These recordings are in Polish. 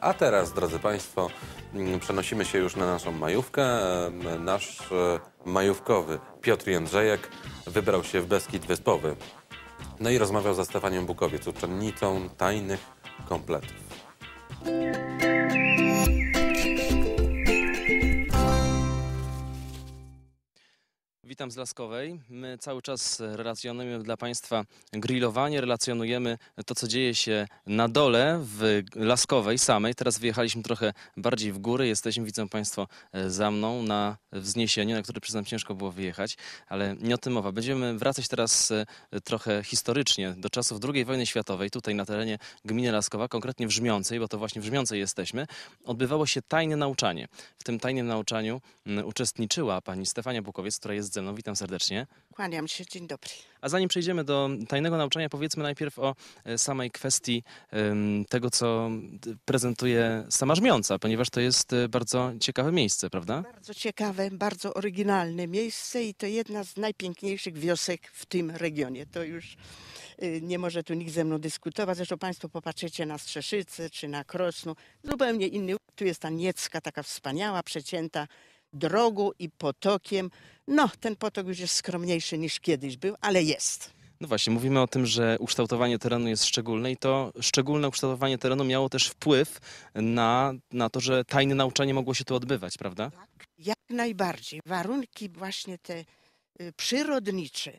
A teraz, drodzy Państwo, mm, przenosimy się już na naszą majówkę. Em, Nasz e, majówkowy Piotr Jędrzejek wybrał się w Beskid Wyspowy. No i rozmawiał ze Stefanią Bukowiec, uczennicą tajnych kompletów. Witam z Laskowej. My cały czas relacjonujemy dla Państwa grillowanie, relacjonujemy to, co dzieje się na dole w Laskowej samej. Teraz wyjechaliśmy trochę bardziej w góry. Jesteśmy, widzą Państwo, za mną na wzniesieniu, na które przyznam ciężko było wyjechać, ale nie o tym mowa. Będziemy wracać teraz e, trochę historycznie do czasów II wojny światowej. Tutaj na terenie gminy Laskowa, konkretnie w Żmiącej, bo to właśnie w Żmiącej jesteśmy, odbywało się tajne nauczanie. W tym tajnym nauczaniu uczestniczyła pani Stefania Bukowiec, która jest ze mną. Witam serdecznie. Kłaniam się, dzień dobry. A zanim przejdziemy do tajnego nauczania, powiedzmy najpierw o e, samej kwestii tego, co prezentuje sama Żmiąca, ponieważ to jest e, bardzo ciekawe miejsce, prawda? Bardzo ciekawe, bardzo oryginalne miejsce i to jedna z najpiękniejszych wiosek w tym regionie. To już y, nie może tu nikt ze mną dyskutować. Zresztą Państwo popatrzycie na Strzeszycę czy na Krosno. Zupełnie inny. Tu jest ta Niecka, taka wspaniała, przecięta drogą i potokiem. No, ten potok już jest skromniejszy niż kiedyś był, ale jest. No właśnie, mówimy o tym, że ukształtowanie terenu jest szczególne i to szczególne ukształtowanie terenu miało też wpływ na, na to, że tajne nauczanie mogło się tu odbywać, prawda? Jak najbardziej. Warunki właśnie te y, przyrodnicze,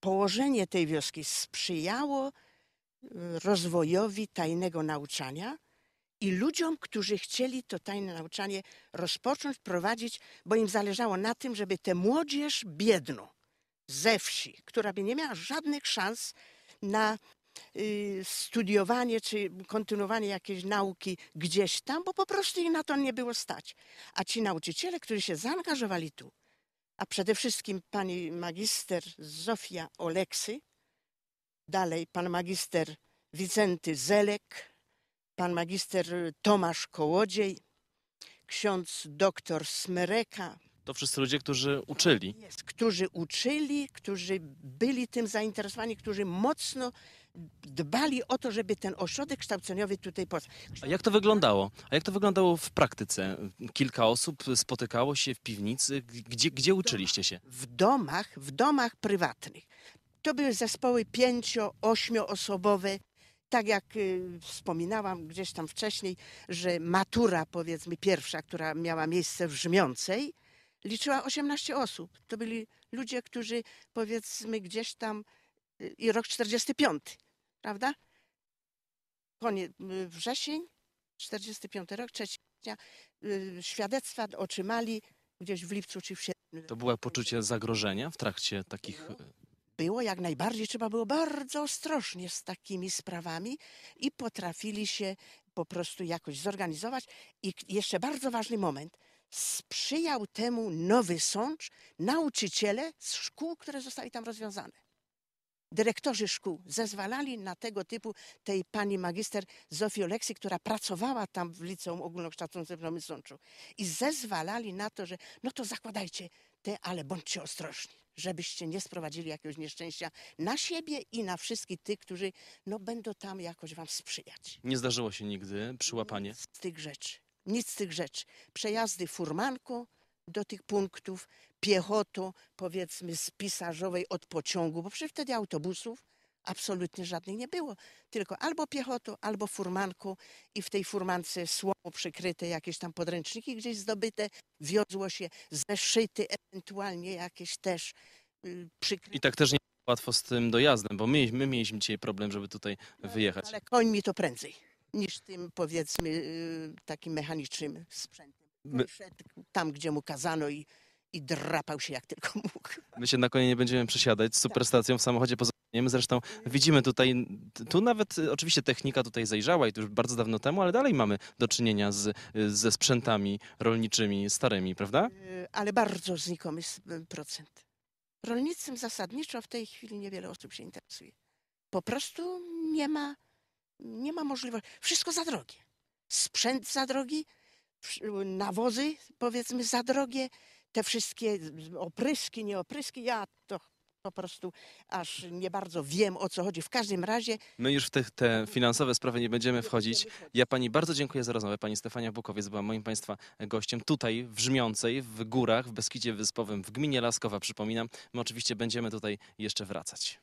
położenie tej wioski sprzyjało y, rozwojowi tajnego nauczania i ludziom, którzy chcieli to tajne nauczanie rozpocząć, prowadzić, bo im zależało na tym, żeby tę młodzież biedną ze wsi, która by nie miała żadnych szans na y, studiowanie czy kontynuowanie jakiejś nauki gdzieś tam, bo po prostu ich na to nie było stać. A ci nauczyciele, którzy się zaangażowali tu, a przede wszystkim pani magister Zofia Oleksy, dalej pan magister Wicenty Zelek, pan magister Tomasz Kołodziej, ksiądz doktor Smereka, To wszyscy ludzie, którzy uczyli. jest, którzy uczyli, którzy byli tym zainteresowani, którzy mocno dbali o to, żeby ten ośrodek kształceniowy tutaj powstał. A jak to wyglądało? A jak to wyglądało w praktyce? Kilka osób spotykało się w piwnicy. Gdzie, gdzie uczyliście się? w domach, w domach prywatnych. To były zespoły pięcio, ośmioosobowe. Tak jak y, wspominałam gdzieś tam wcześniej, że matura, powiedzmy pierwsza, która miała miejsce w Żmiącej, liczyła 18 osób. To byli ludzie, którzy powiedzmy gdzieś tam y, i rok 45, prawda? Koniec, y, wrzesień, 45 rok, 3 sierpnia, y, świadectwa otrzymali gdzieś w lipcu czy w sierpniu. To było poczucie zagrożenia w trakcie takich. Było jak najbardziej, trzeba było bardzo ostrożnie z takimi sprawami i potrafili się po prostu jakoś zorganizować. I jeszcze bardzo ważny moment. Sprzyjał temu nowy sącz, nauczyciele z szkół, które zostały tam rozwiązane. Dyrektorzy szkół zezwalali na tego typu tej pani magister Zofii Oleksy, która pracowała tam w liceum ogólnokształcącym w Nowym Sączu. I zezwalali na to, że no to zakładajcie te, ale bądźcie ostrożni, żebyście nie sprowadzili jakiegoś nieszczęścia na siebie i na wszystkich tych, którzy no, będą tam jakoś wam sprzyjać. Nie zdarzyło się nigdy przyłapanie. Nic z tych rzeczy. Nic z tych rzeczy. Przejazdy furmanką do tych punktów, piechotą, powiedzmy z pisarzowej od pociągu, bo przecież wtedy autobusów absolutnie żadnych nie było. Tylko albo piechotą, albo furmanką i w tej furmance słomą przykryte jakieś tam podręczniki gdzieś zdobyte, wiozło się zeszyty, ewentualnie jakieś też y, przykryte. I tak też nie było łatwo z tym dojazdem, bo my, my mieliśmy dzisiaj problem, żeby tutaj wyjechać. Ale końmi to prędzej niż tym powiedzmy y, takim mechanicznym sprzętem. My- Szedł tam, gdzie mu kazano i, i drapał się jak tylko mógł. My się na konie nie będziemy przesiadać z superstacją w samochodzie pozostaniemy. Zresztą widzimy tutaj, tu nawet y, oczywiście technika tutaj zajrzała i to już bardzo dawno temu, ale dalej mamy do czynienia z, y, ze sprzętami rolniczymi starymi, prawda? Y, ale bardzo znikomy procent. Rolnictwem zasadniczo w tej chwili niewiele osób się interesuje. Po prostu nie ma, nie ma możliwości. Wszystko za drogie. Sprzęt za drogi, nawozy powiedzmy za drogie, te wszystkie opryski, nie opryski, ja to po prostu aż nie bardzo wiem o co chodzi. W każdym razie My już w te, te finansowe sprawy nie będziemy wchodzić. Ja pani bardzo dziękuję za rozmowę. Pani Stefania Bukowiec była moim państwa gościem tutaj w Żmiącej, w górach, w Beskidzie Wyspowym, w gminie Laskowa, przypominam. My oczywiście będziemy tutaj jeszcze wracać.